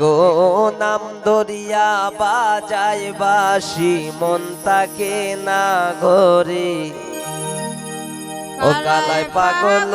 গো নাম দরিয়া বাজাই বাসি মন তাকে না ঘরে। ও কালায় পাগল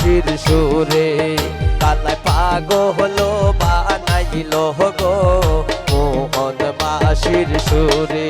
হাসির সুরে। কালাই পাগল বানাইল গো। মোহন বাসির সুরে।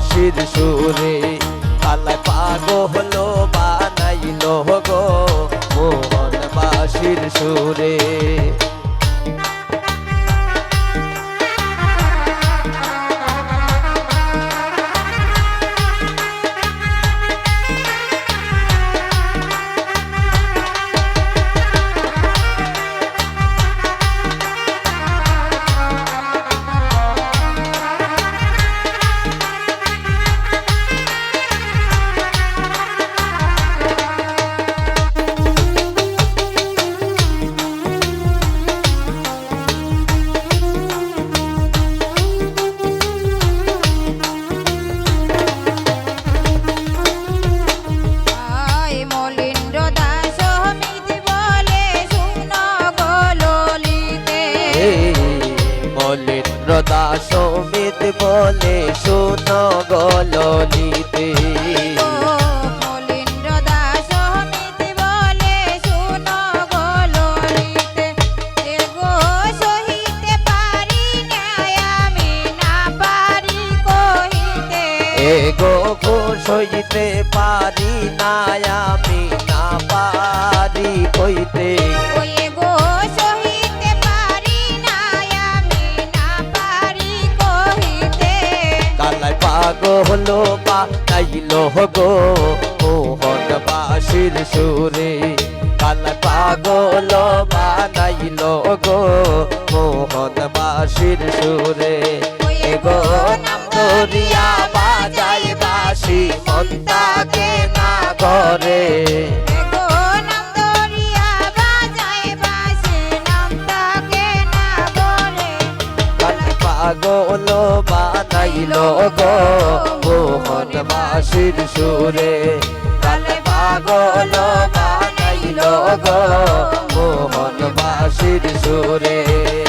বাঁশির সুরে। কালা পাগো হলো বানাইল গো মোহন বাঁশির সুরে। সমিতি বলে শুনো গো ললিতে এ গো সহিতে পারি না আমি না পারি কহিতে। এ গো গো সইতে পারি না আমি না পারি কইতে কালাই পা তাইল গো। মোহন বাসির সুরে, কাল পাগল বা নাইলো গো। মোহন বাসির সুরে গো নাম বাসি মন্দাকে না করে। বানাইলো গো মোহন বাসির সুরে। কালে পাগল বানাইলো গো মোহন সুরে।